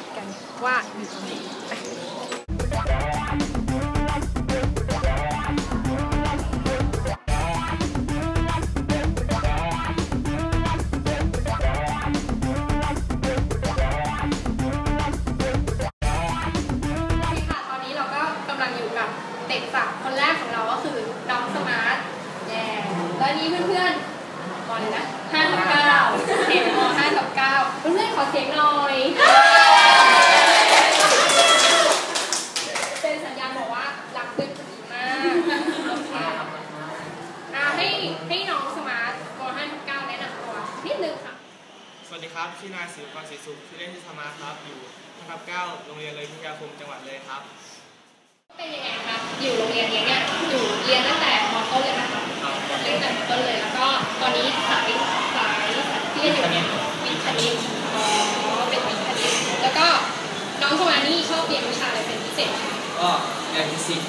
ามหาเหล็กฝัดกันว่าอยู่ตรงไหนไป ดีครับ ชื่อนายศิลปกรศรีสุขชื่อเล่นชื่อธรรมาครับ อยู่นะครับ9โรงเรียนเลยพิทยาคมจังหวัดเลยครับ เป็นยังไงคะอยู่โรงเรียนนี้เนี่ยอยู่เรียนตั้งแต่มต้นเลยนะคะครับเรียนตั้งแต่มต้นเลย แล้วก็ตอนนี้สายสายที่เรียนอยู่วิทย์คณิตอ๋อ เป็นวิทย์คณิตแล้วก็น้องสมานี่ชอบเรียนวิชาอะไรเป็นพิเศษไหมคะก็เรียนฟิสิกส์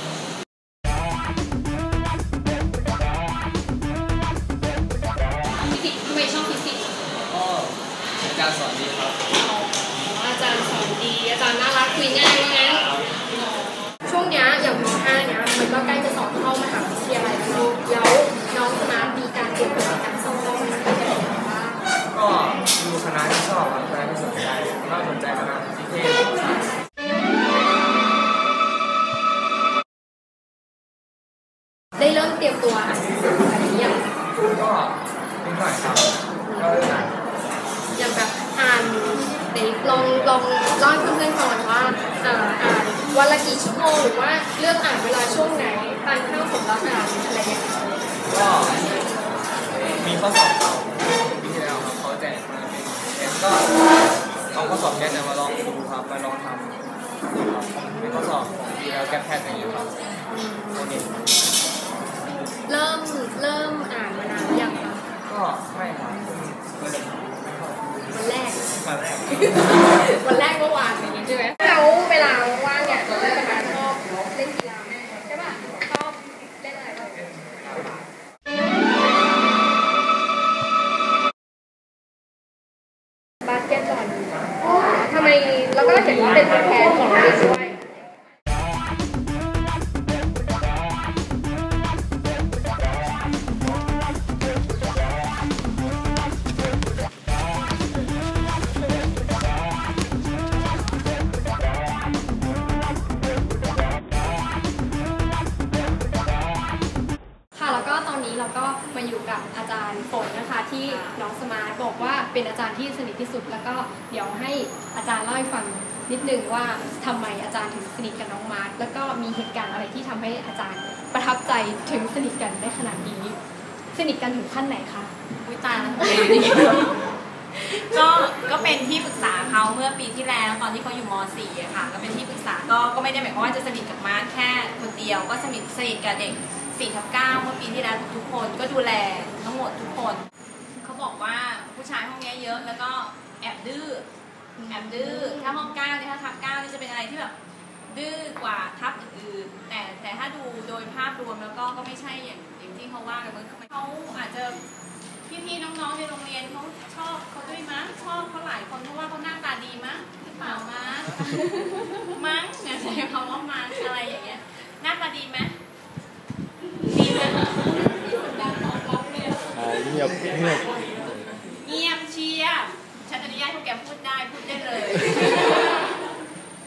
องเล่าให้เพื่อนๆฟังหน่อยว่าอ่านวันละกี่ชั่วโมงหรือว่าเลือกอ่านเวลาช่วงไหนทานข้าวสมรับอ่านอะไรอย่างเงี้ยก็มีข้อสอบเก่าปีที่แล้วครับเขาแจกมาเป็นเอ็นก็เอาข้อสอบแกนมาลองดูครับมาลองทำครับเป็นข้อสอบของปีแล้วแกนแพทย์อย่างเงี้ยครับโอเคเริ่มเริ่มอ่านมานานหรือยังคะก็ไม่ครับวันแรกมาแรก แล้วก็เห็นว่าเป็นตัวแทนของเรียนด้วยค่ะแล้วก็ตอนนี้เราก็มาอยู่กับอาจารย์ฝนนะคะที่น้องสมาร์ทบอกว่าเป็นอาจารย์ที่สนิทที่สุด แล้วก็เดี๋ยวให้อาจารย์เล่าให้ฟัง นิดนึงว่าทำไมอาจารย์ถึงสนิทกับน้องมาร์ทแล้วก็มีเหตุการณ์อะไรที่ทำให้อาจารย์ประทับใจถึงสนิทกันได้ขนาดนี้ สนิทกันถึงขั้นไหนคะวิตาลก็ก็เป็นที่ปรึกษาเขาเมื่อปีที่แล้วตอนที่เขาอยู่ม .4 ค่ะก็เป็นที่ปรึกษาก็ก็ไม่ได้หมายความว่าจะสนิทกับมาร์คแค่คนเดียว ก็สนิทสนิทกับเด็ก4ทับ9เมื่อปีที่แล้วทุกคนก็ดูแลทั้งหมดทุกคน เขาบอกว่าผู้ชายห้องนี้เยอะแล้วก็แอบดื้อ แอบดื้อถ้าห้องเก้าเนี่ยถ้าทับเก้านี่จะเป็นอะไรที่แบบดื้อกว่าทับอื่นแต่แต่ถ้าดูโดยภาพรวมแล้วก็ก็ไม่ใช่อย่างอย่างที่เขาว่ากันมันเขาอาจจะพี่ๆน้องๆในโรงเรียนเขาชอบเขาด้วยมั้งชอบเขาหลายคนเพราะว่าเขาหน้าตาดีมั้งหรือเปล่ามั้งมั้งเนี่ยใช้คำว่ามั้งอะไรอย่างเงี้ยหน้าตาดีไหมดีไหมเงียบเงียบ เงียบเชียบฉันอนุญาตให้ พวกแกพูดได้พูดได้เลย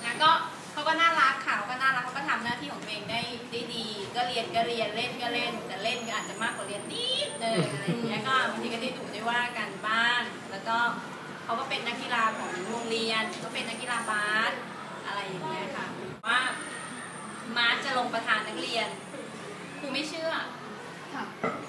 นะก็เขาก็น่ารักค่ะเขาก็น่ารักเขาก็ทำหน้าที่ของตัวเองได้ได้ดี ก็เรียนก็เรียนเล่นก็เล่น แต่เล่นก็อาจจะมากกว่าเรียนนิดนึงอะไรอย่างเงี้ยก็บางทีก็ได้ดุได้ว่ากันบ้างแล้วก็เขาก็เป็นนักกีฬาของโรงเรียน ก็เป็นนักกีฬาบาสอะไรอย่างเงี้ยค่ะว่ามาร์ชจะลงประธานนักเรียนครูไม่เชื่อ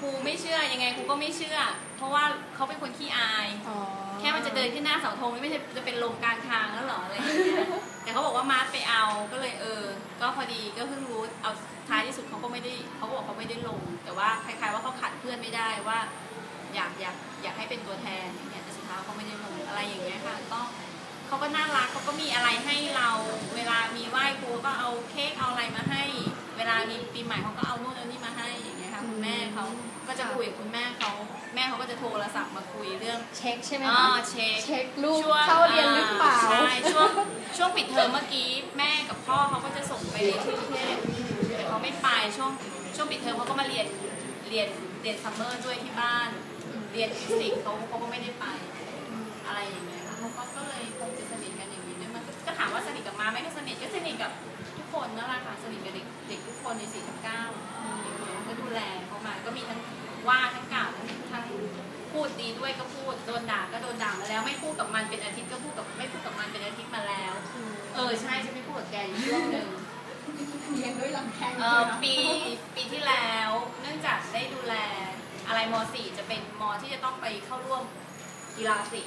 ค่ะครูไม่เชื่อยังไงครูก็ไม่เชื่อ เพราะว่าเขาเป็นคนขี้อายอ๋อแค่มันจะเดินขึ้นหน้าเสาธงนี่ไม่ใช่จะเป็นลมกลางทางแล้วเหรออะไรอย่างเงี้ยแต่เขาบอกว่ามาร์ทไปเอาก็เลยเออ ก็พอดีก็เพิ่งรู้เอาท้ายที่สุดเขาก็ไม่ได้เขาก็บอกเขาไม่ได้ลง แต่ว่าคล้ายๆว่าเขาขัดเพื่อนไม่ได้ว่า อยากอยากอยากให้เป็นตัวแทนอย่างเงี้ยแต่สุดท้ายเขาไม่ได้ลงอะไรอย่างเงี้ยค่ะก็เขาก็น่ารักเขาก็มีอะไรให้เรา เวลามีไหว้ครูก็เอาเค้กเอาอะไรมาให้ เวลามีปีใหม่เขาก็ จะคุยกับคุณแม่เขาแม่เขาก็จะโทรศัพท์มาคุยเรื่องเช็คใช่ไหมอ๋อคะเช็คเช็คลูกช่วงเข้าเรียนหรือเปล่าใช่ช่วงช่วงปิดเทอมเมื่อกี้แม่กับพ่อเขาก็จะส่งไปเรียนที่กรุงเทพแต่เขาไม่ไปช่วงช่วงปิดเทอมเขาก็มาเรียนเรียนเรียนซัมเมอร์ด้วยที่บ้าน เรียนฟิสิกส์เขาเขาก็ไม่ได้ไป อะไรอย่างเงี้ยค่ะเขาก็ก็เลยคงจะสนิทกันอย่างนี้ด้วยมันก็ก็ถามว่าสนิทกับมาไหมก็สนิทก็สนิทกับทุกคนนั่นแหละค่ะสนิทกับเด็กเด็กทุกคนในสี่ทับเก้าก็ดูแลเขามาก็มีทั้ง ว่าทั้งกล่าวทั้งทั้งพูดดีด้วยก็พูดโดนด่าก็โดนด่ามาแล้ว ไม่พูดกับมันเป็นอาทิตย์ก็พูดกับไม่พูดกับมันเป็นอาทิตย์มาแล้ว เออใช่ฉันไม่พูดกับแกอยู่ช่วงหนึ่งเรียนด้วยลำแข้งเออปีปีที่แล้วเนื่องจากได้ดูแลอะไรม .4 จะเป็นมที่จะต้องไปเข้าร่วมกีฬาสี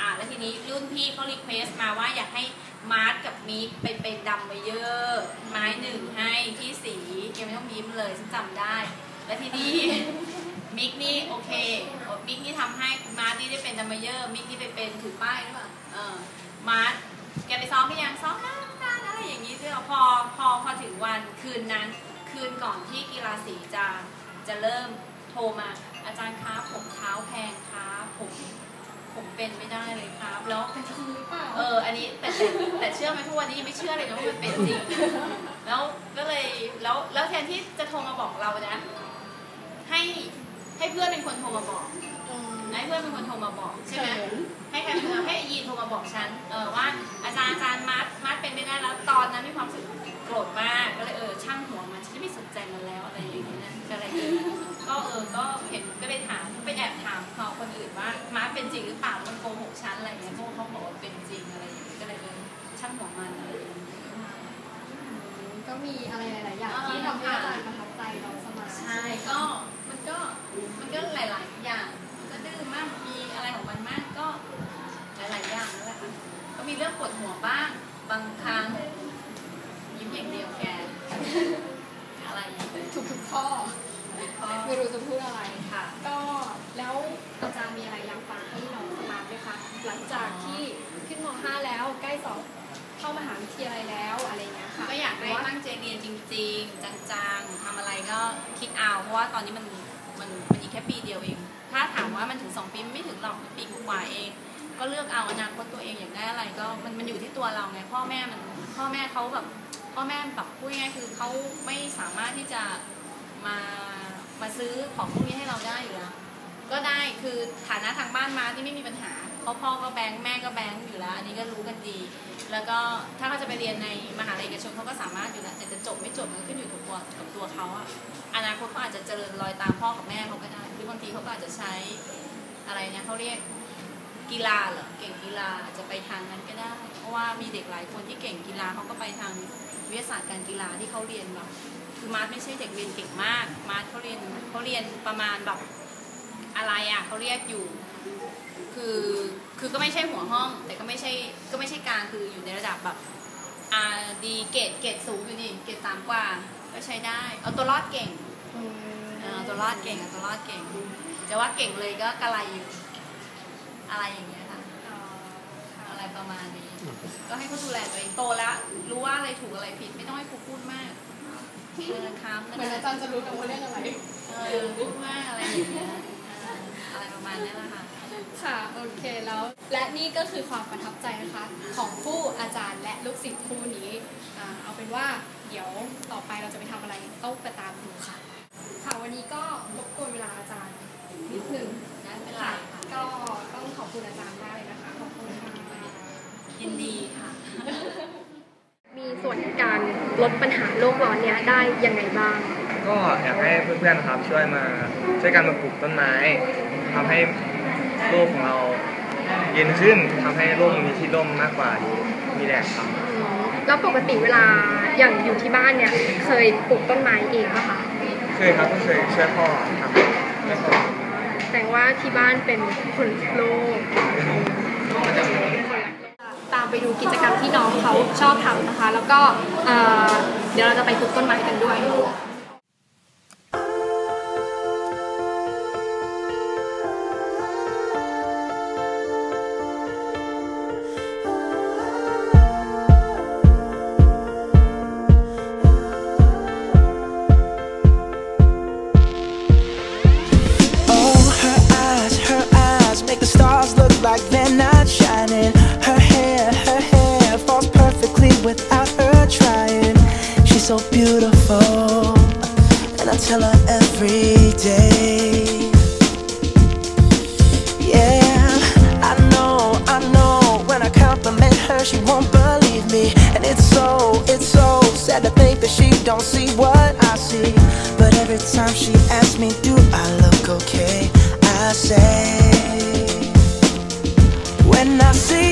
อ่าแล้วทีนี้รุ่นพี่เขารีเควสมาว่าอยากให้มาร์ทกับมิกไปเป็นดัมเบเยอร์ไม้หนึ่งให้ที่สียังไม่ต้องยิ้มเลยฉันจำได้ แล้วทีนี้ มิกนี่โอเคมิกนี่ทำให้มาร์ทนี่ได้เป็นดัมเบเยอร์มิกนี่ไปเป็นถือป้ายหรือเปล่าเออมาร์ทแกไปซ้อมหรือยังซ้อมนานนานอะไรอย่างนี้ด้วยเหรอพอพอพอถึงวันคืนนั้น คืนก่อนที่กีฬาสีจะจะเริ่มโทรมา อาจารย์ครับผมเท้าแพงครับผมผมเป็นไม่ได้เลยครับแล้วเป็นจริงหรือเปล่าเอออันนี้แต่แต่แต่เชื่อไหมทุกวันนี้ยังไม่เชื่อเลยนะว่ามันเป็นจริงแล้วก็เลยแล้วแล้วแทนที่จะโทรมาบอกเรานะให้ ให้เพื่อนเป็นคนโทรมาบอกให้เพื่อนเป็นคนโทรมาบอกใช่ไหมให้ใครให้ยีนโทรมาบอกฉันเออว่าอาจารย์อาจารย์มัดมัดเป็นไม่ได้แล้วตอนนั้นมีความรู้สึกโกรธมากก็เลยเออช่างหัวมันฉันจะไม่สนใจมันแล้วอะไรอย่างเงี้ยนะก็เลยเออก็เออก็เห็นก็เลยถามไปแอบถาม ไม่รู้จะพูดอะไรค่ะ ก็แล้วอาจารย์มีอะไรอยากฝากให้น้องสมาร์ทไหมคะ หลังจากที่ขึ้นม .5 แล้วใกล้สอบเข้ามหาวิทยาลัยแล้วอะไรอย่างเงี้ยค่ะ ก็อยากให้ตั้งใจเรียนจริง ๆ จังๆทำอะไรก็คิดเอา เพราะว่าตอนนี้มันมันมันอีกแค่ปีเดียวเอง ถ้าถามว่ามันถึงสองปีมันไม่ถึงหรอกปีกว่าๆเอง ก็เลือกเอาอนาคตตัวเองอยากได้อะไรก็มันมันอยู่ที่ตัวเราไงพ่อแม่มันพ่อแม่เขาแบบพ่อแม่แบบพูดง่ายๆคือเขาไม่สามารถที่จะมา มาซื้อของพวกนี้ให้เราได้อยู่แล้วก็ได้คือฐานะทางบ้านมาที่ไม่มีปัญหาเพราะพ่อก็แบงค์แม่ก็แบงค์อยู่แล้ว อันนี้ก็รู้กันดี แล้วก็ถ้าเขาจะไปเรียนในมหาลัยเอกชนเขาก็สามารถอยู่แล้วแต่จะจบไม่จบมันขึ้นอยู่กับตัวกับตัวเขาอะอนาคตเขาอาจจะเจริญรอยตามพ่อกับแม่เขาก็ได้หรือบางทีเขาก็อาจจะใช้อะไรเนะเขาเรียกกีฬาเหรอเก่งกีฬาอาจจะไปทางนั้นก็ได้ เพราะว่ามีเด็กหลายคนที่เก่งกีฬาเขาก็ไปทางวิทยาศาสตร์การกีฬาที่เขาเรียนแบบ คือมาร์ทไม่ใช่เด็กเรียนเก่งมาก มาร์ทเขาเรียนเขาเรียนประมาณแบบอะไรอะเขาเรียกอยู่ คือคือก็ไม่ใช่หัวห้อง แต่ก็ไม่ใช่ก็ไม่ใช่กลางคืออยู่ในระดับแบบอ่าดีเกรดเกรดสูงอยู่นี่เกรดสามกว่าก็ใช้ได้ เอาตัวรอดเก่งอืมเออเอาตัวรอดเก่งเอาตัวรอดเก่งจะว่าเก่งเลยก็กระไรอยู่อะไรอย่างเงี้ยค่ะเอ่อค่ะอะไรประมาณนี้ ก็ให้เขาดูแลตัวเองโตแล้ว รู้ว่าอะไรถูกอะไรผิดไม่ต้องให้ครูพูดมาก เออค้ำเหนะมือนอาคะจารย์จะรู้นะว่าเรื่องอะไร เออพูดมากอะไรอย่างเงี้ยเอออะไรประมาณนี้แหละค่ะ ค่ะโอเคแล้วและนี่ก็คือความประทับใจนะคะ ของผู้อาจารย์และลูกศิษย์คู่นี้อ่าเอาเป็นว่าเดี๋ยวต่อไปเราจะไปทำอะไรต้องไปตามดูค่ะ ค่ะวันนี้ก็รบกวนเวลาอาจารย์นิดหนึ่งไม่เป็นไรค่ะก็ต้องขอบคุณอาจารย์มากเลยนะคะขอบคุณค่ะยินดีค่ะ มีส่วนในการลดปัญหา โลกร้อนเนี้ยได้ยังไงบ้าง ก็อยากให้เพื่อนๆนะครับช่วยมาช่วยกันมาปลูกต้นไม้ทำให้โลกของเราเย็นขึ้นทำให้โลกมันมีที่ร่มมากกว่าที่มีแดดครับแล้วปกติเวลาอย่างอยู่ที่บ้านเนี่ยเคยปลูกต้นไม้เองปะคะเคยครับก็เคยช่วยพ่อทำช่วยพ่อแสดงว่าที่บ้านเป็นคนโลกตาม ไปดูกิจกรรมที่น้องเขาชอบทำนะคะ แล้วก็เอ่อเดี๋ยวเราจะไปปลูกต้นไม้กันด้วย so beautiful. And I tell her every day. Yeah, I know, I know. When I compliment her, she won't believe me. And it's so, it's so sad to think that she don't see what I see. But every time she asks me, do I look okay? I say When I see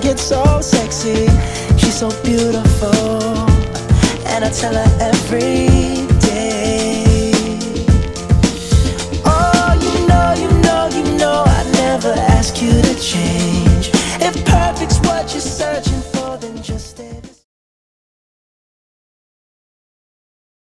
I so sexy. She's so beautiful, and I tell her every day. Oh, you know, you know, you know, I never ask you to change. If perfect's what you're searching.